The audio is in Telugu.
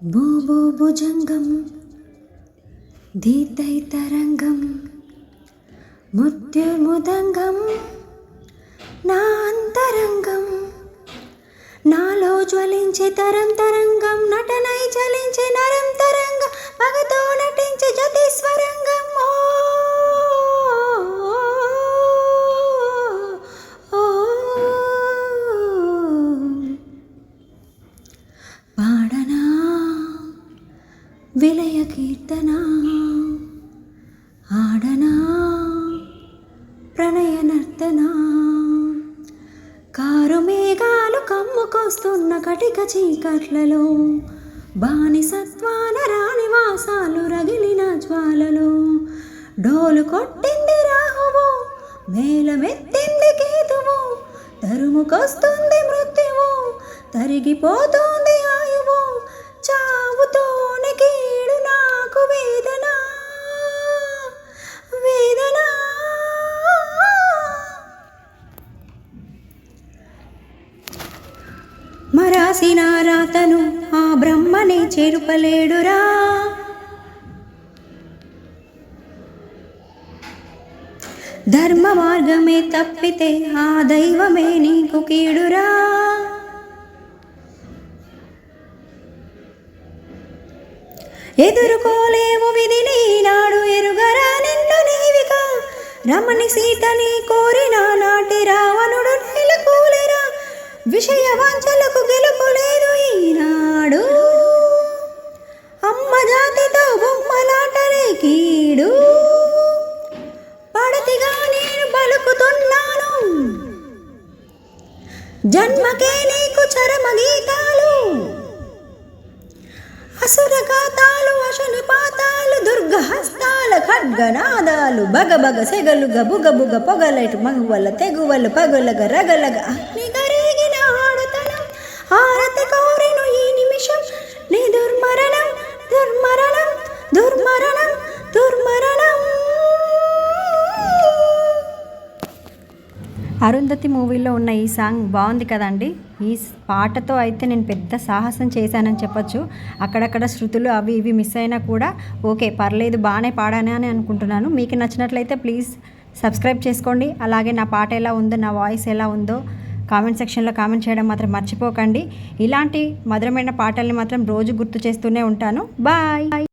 భూభూ భుజంగం దీర్ఘైతరంగం ముద్యుముదంగం నా అంతరంగం నాలో జ్వలించే తరం విలయ కీర్తన ఆడనా ప్రణయ నర్తన. కారు మేఘాలు కమ్ముకొస్తున్న కటిక చీకట్లలో బానిసత్వాన రాణి వాసాలు రగిలిన జ్వాలలు. డోలు కొట్టింది రాహువు మేలమెత్తింది కేతువు తరుముకొస్తుంది మృత్యువు తరిగిపోతుంది మరాసిన రాతను ఆ బ్రహ్మని చేరుపలేడురా. ధర్మ మార్గమే తప్పితే ఆ దైవమే నీకు కీడురా. ఎదుర్కోలేము విధి నాడు ఎరుగరా నిన్ను నీవిగా. రమణి సీత నీకో జన్మకే నీకు చరమ గీతాలు. అసురఘాతాలు అశని పాతాలు దుర్గహస్తాల ఖడ్గనాదాలు బగబగ బగ సెగలు గబు గబుగ పొగలటు మగువల తెగువలు పగులగ రగలగ అగ్ని అరుంధతి మూవీలో ఉన్న ఈ సాంగ్ బాగుంది కదండి. ఈ పాటతో అయితే నేను పెద్ద సాహసం చేశానని చెప్పొచ్చు. అక్కడక్కడ శృతులు అవి ఇవి మిస్ అయినా కూడా ఓకే పర్లేదు బాగానే పాడానే అని అనుకుంటున్నాను. మీకు నచ్చినట్లయితే ప్లీజ్ సబ్స్క్రైబ్ చేసుకోండి. అలాగే నా పాట ఎలా ఉందో నా వాయిస్ ఎలా ఉందో కామెంట్ సెక్షన్లో కామెంట్ చేయడం మాత్రం మర్చిపోకండి. ఇలాంటి మధురమైన పాటల్ని మాత్రం రోజు గుర్తు చేస్తూనే ఉంటాను. బాయ్!